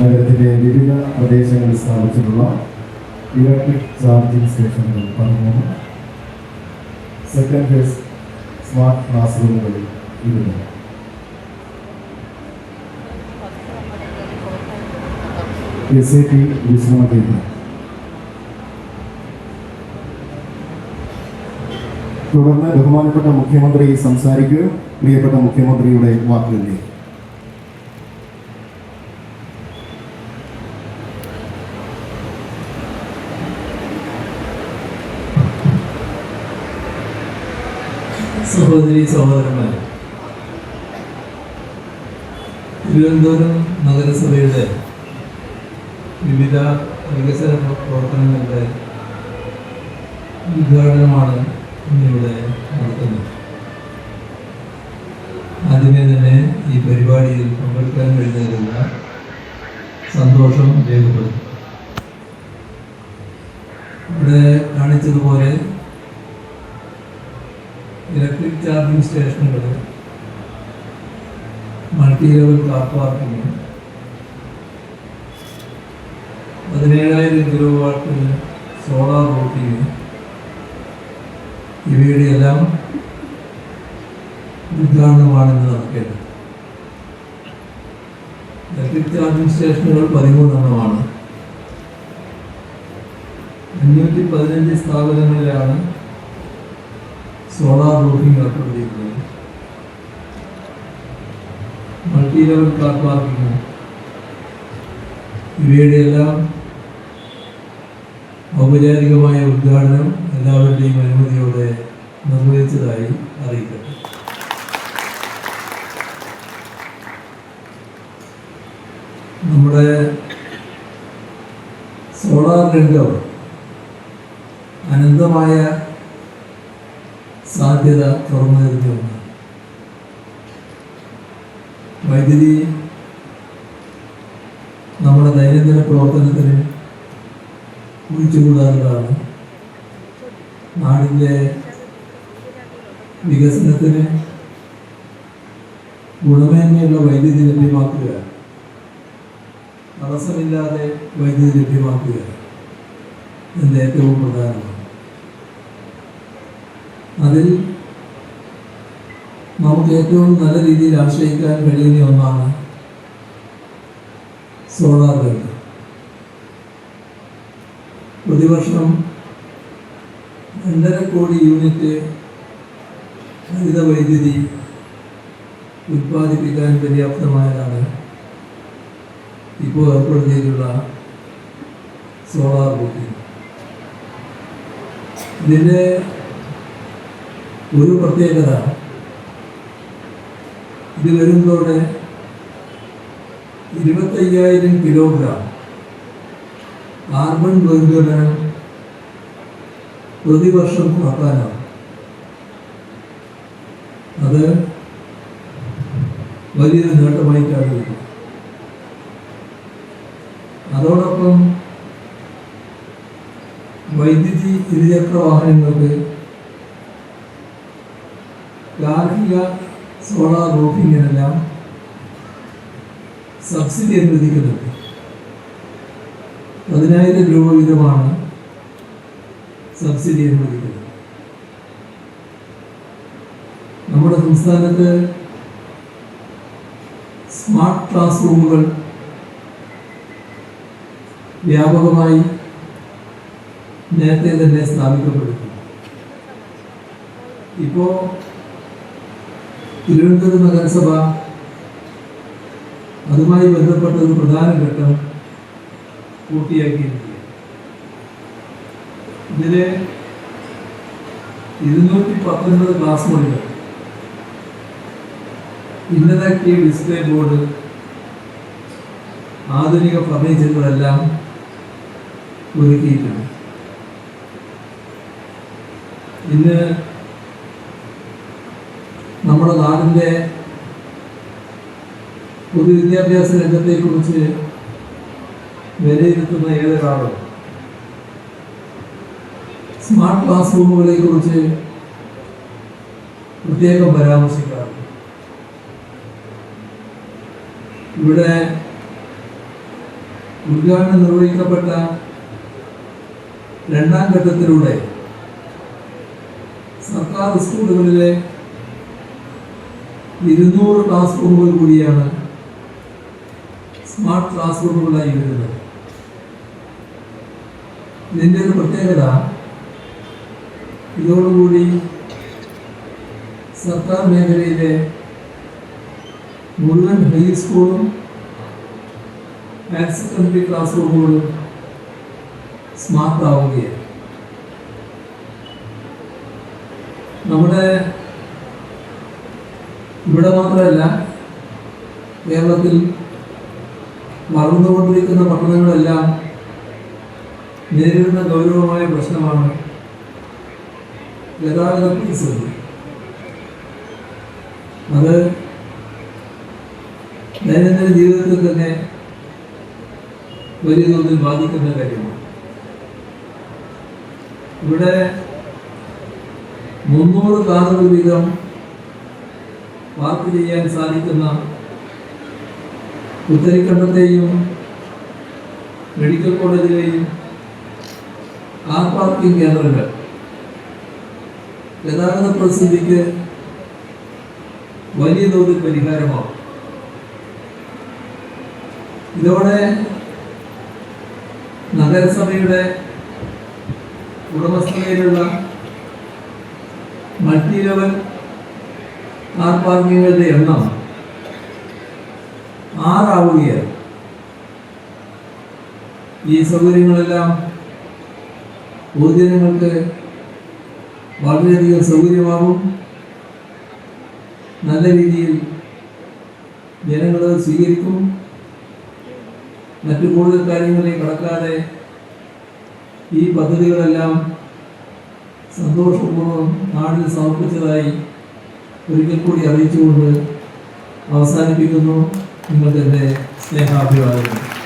നഗരത്തിലെ വിവിധ പ്രദേശങ്ങളിൽ സ്ഥാപിച്ചിട്ടുള്ള ഇലക്ട്രിക് ചാർജിംഗ് സ്റ്റേഷനുകൾ പതിമൂന്ന് സെക്കൻഡ് ഫേസ് സ്മാർട്ട് ക്ലാസ് റൂമുകൾ ഇരുന്നു എസ് എ ടി വിശ്രമ തുടർന്ന് ബഹുമാനപ്പെട്ട മുഖ്യമന്ത്രി സംസാരിക്കുകയും പ്രിയപ്പെട്ട മുഖ്യമന്ത്രിയുടെ വാക്കുകളിലേക്ക്. സഹോദരി സഹോദരന്മാർ തിരുവനന്തപുരം നഗരസഭയുടെ വിവിധ വികസന പ്രവർത്തനങ്ങളുടെ ഉദ്ഘാടനമാണ് ഇന്നിവിടെ നടത്തുന്നത്. ആദ്യമേ തന്നെ ഈ പരിപാടിയിൽ പങ്കെടുക്കാൻ കഴിഞ്ഞതിലുള്ള സന്തോഷം രേഖപ്പെടുത്തും ഇവിടെ കാണിച്ചതുപോലെ ഇലക്ട്രിക് ചാർജിംഗ് സ്റ്റേഷനുകൾ മൾട്ടി ലെവൽ കാർ പാർക്കിംഗ് പതിനേഴായിരം കിലോ വാട്ട് സോളാർ റൂട്ടിങ് ഇവയുടെ എല്ലാം ഉദ്ഘാടനമാണെന്ന് നടക്കേണ്ടത്. ഇലക്ട്രിക് ചാർജിംഗ് സ്റ്റേഷനുകൾ പതിമൂന്നെണ്ണമാണ്. അഞ്ഞൂറ്റി പതിനഞ്ച് സ്ഥാപനങ്ങളിലാണ് സോളാർ റൂഫിംഗ് ഏർപ്പെടുത്തിയിട്ടുള്ളത് മൾട്ടി ലെവൽ കാർ പാർക്കിംഗ് ഇവയുടെ എല്ലാം ഔപചാരികമായ ഉദ്ഘാടനം എല്ലാവരുടെയും അനുമതിയോടെ നിർവഹിച്ചതായി അറിയിക്കട്ടെ നമ്മുടെ സോളാർ രംഗം അനന്തമായ സാധ്യത തുറന്നു തരുന്ന ഒന്നാണ് വൈദ്യുതി നമ്മുടെ ദൈനംദിന പ്രവർത്തനത്തിന് ഒഴിച്ചുകൂടാറുള്ളതാണ് നാടിന്റെ വികസനത്തിന് ഗുണമേന്മയുള്ള വൈദ്യുതി ലഭ്യമാക്കുക. തടസ്സമില്ലാതെ വൈദ്യുതി ലഭ്യമാക്കുക. എന്നത് ഏറ്റവും പ്രധാനമാണ്. അതിൽ നമുക്ക് ഏറ്റവും നല്ല രീതിയിൽ ആശ്രയിക്കാൻ കഴിയുന്ന ഒന്നാണ് സോളാർ ലൈറ്റ് പ്രതിവർഷം രണ്ടര കോടി യൂണിറ്റ് ഹരിത വൈദ്യുതി ഉത്പാദിപ്പിക്കാൻ പര്യാപ്തമായതാണ്. ഇപ്പോൾ ഏർപ്പെടുത്തിയിട്ടുള്ള സോളാർ ബുക്കിംഗ് ഇതിന്റെ ഒരു പ്രത്യേകത. ഇത് വരുന്നതോടെ ഇരുപത്തയ്യായിരം കിലോഗ്രാം കാർബൺ ബഹിർഗമനം പ്രതിവർഷം കുറക്കാനാണ് അത് വലിയൊരു നേട്ടമായിട്ടാണ് വരുന്നത് അതോടൊപ്പം വൈദ്യുതി ഇരുചക്ര വാഹനങ്ങൾക്ക് ഗാർഹിക സോളാർ റൂഫിങ്ങിനെല്ലാം സബ്സിഡി അനുവദിക്കുന്നുണ്ട്. പതിനായിരം രൂപ വീതമാണ് സബ്സിഡി അനുവദിക്കുന്നത്. നമ്മുടെ സംസ്ഥാനത്ത് സ്മാർട്ട് ക്ലാസ് റൂമുകൾ വ്യാപകമായി നേരത്തെ തന്നെ സ്ഥാപിക്കപ്പെടുന്നു. ഇപ്പോൾ തിരുവനന്തപുരം നഗരസഭ അതുമായി ബന്ധപ്പെട്ട ഒരു പ്രധാന ഘട്ടം പൂർത്തിയാക്കിയിരിക്കുക ഇതിലെ ഇരുന്നൂറ്റി പത്തൊൻപത് ക്ലാസ് മുറികൾ ഇന്ററാക്റ്റീവ് ഡിസ്പ്ലേ ബോർഡ് ആധുനിക ഫർണിച്ചറുകളെല്ലാം ഒരുക്കിയിട്ടുണ്ട്. ഇന്ന് നമ്മുടെ നാടിന്റെ പൊതുവിദ്യാഭ്യാസ രംഗത്തെക്കുറിച്ച് വിലയിരുത്തുന്ന ഏതൊരാളും? സ്മാർട്ട് ക്ലാസ് റൂമുകളെ കുറിച്ച് പ്രത്യേകം പരാമർശിക്കാറുണ്ട്. ഇവിടെ ഉദ്ഘാടനം നിർവഹിക്കപ്പെട്ട രണ്ടാം ഘട്ടത്തിലൂടെ സർക്കാർ സ്കൂളുകളിലെ ഇരുന്നൂറ് ക്ലാസ് റൂമുകൾ കൂടിയാണ് സ്മാർട്ട് ക്ലാസ് റൂമുകളായി വരുന്നത്. ഇതിന്റെ ഒരു പ്രത്യേകത ഇതോടുകൂടി സർക്കാർ മേഖലയിലെ മുഴുവൻ ഹൈസ്കൂളും ഹയർ സെക്കൻഡറി ക്ലാസ് റൂമുകളും സ്മാർട്ട് ആവുകയാണ്. നമ്മുടെ ഇവിടെ മാത്രമല്ല കേരളത്തിൽ വളർന്നുകൊണ്ടിരിക്കുന്ന പട്ടണങ്ങളെല്ലാം നേരിടുന്ന ഗൗരവമായ പ്രശ്നമാണ് ഗതാഗത പ്രതിസന്ധി. അത് ദൈനംദിന ജീവിതത്തിൽ തന്നെ വലിയ തോതിൽ ബാധിക്കുന്ന കാര്യമാണ്. ഇവിടെ മുന്നൂറ് കാറുകൾ വീതം പാർക്ക് ചെയ്യാൻ സാധിക്കുന്ന ഉത്തരക്കണ്ടത്തെയും മെഡിക്കൽ കോളേജിലെയും കാർ പാർക്കിംഗ് കേന്ദ്രങ്ങൾ. ഗതാഗത പ്രതിസന്ധിക്ക് വലിയ തോതിൽ പരിഹാരമാവും. ഇതോടെ നഗരസഭയുടെ ഉടമസ്ഥതയിലുള്ള മൾട്ടി ലെവൽ കാർ പാർക്കിങ്ങുകളുടെ എണ്ണം. ആറാവുകയാണ്. ഈ സൗകര്യങ്ങളെല്ലാം പൊതുജനങ്ങൾക്ക് വളരെയധികം സൗകര്യമാകും. നല്ല രീതിയിൽ ജനങ്ങൾ അത് സ്വീകരിക്കും. മറ്റു കൂടുതൽ കാര്യങ്ങളെ കടക്കാതെ ഈ പദ്ധതികളെല്ലാം സന്തോഷപൂർവം നാടിന് സമർപ്പിച്ചതായി ഒരിക്കൽ കൂടി അറിയിച്ചുകൊണ്ട് അവസാനിപ്പിക്കുന്നു. നിങ്ങൾക്ക് എന്റെ സ്നേഹാഭിവാദനം.